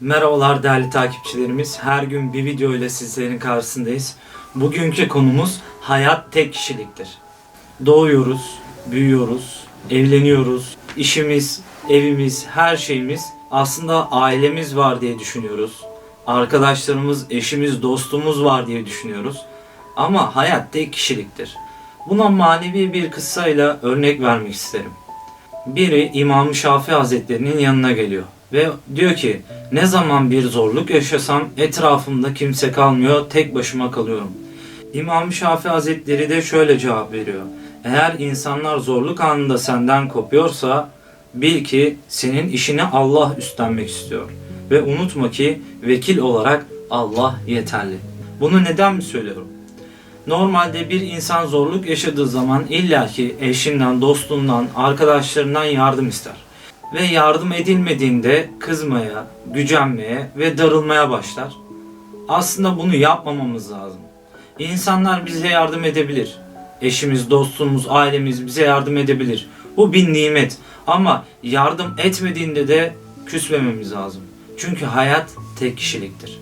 Merhabalar değerli takipçilerimiz. Her gün bir video ile sizlerin karşısındayız. Bugünkü konumuz hayat tek kişiliktir. Doğuyoruz, büyüyoruz, evleniyoruz. İşimiz, evimiz, her şeyimiz aslında ailemiz var diye düşünüyoruz. Arkadaşlarımız, eşimiz, dostumuz var diye düşünüyoruz. Ama hayat tek kişiliktir. Buna manevi bir kıssayla örnek vermek isterim. Biri İmam Şafii Hazretlerinin yanına geliyor ve diyor ki ne zaman bir zorluk yaşasam etrafımda kimse kalmıyor tek başıma kalıyorum. İmam Şafii Hazretleri de şöyle cevap veriyor. Eğer insanlar zorluk anında senden kopuyorsa bil ki senin işini Allah üstlenmek istiyor. Ve unutma ki vekil olarak Allah yeterli. Bunu neden mi söylüyorum? Normalde bir insan zorluk yaşadığı zaman illaki eşinden, dostundan, arkadaşlarından yardım ister. Ve yardım edilmediğinde kızmaya, gücenmeye ve darılmaya başlar. Aslında bunu yapmamamız lazım. İnsanlar bize yardım edebilir. Eşimiz, dostumuz, ailemiz bize yardım edebilir. Bu bir nimet. Ama yardım etmediğinde de küsmememiz lazım. Çünkü hayat tek kişiliktir.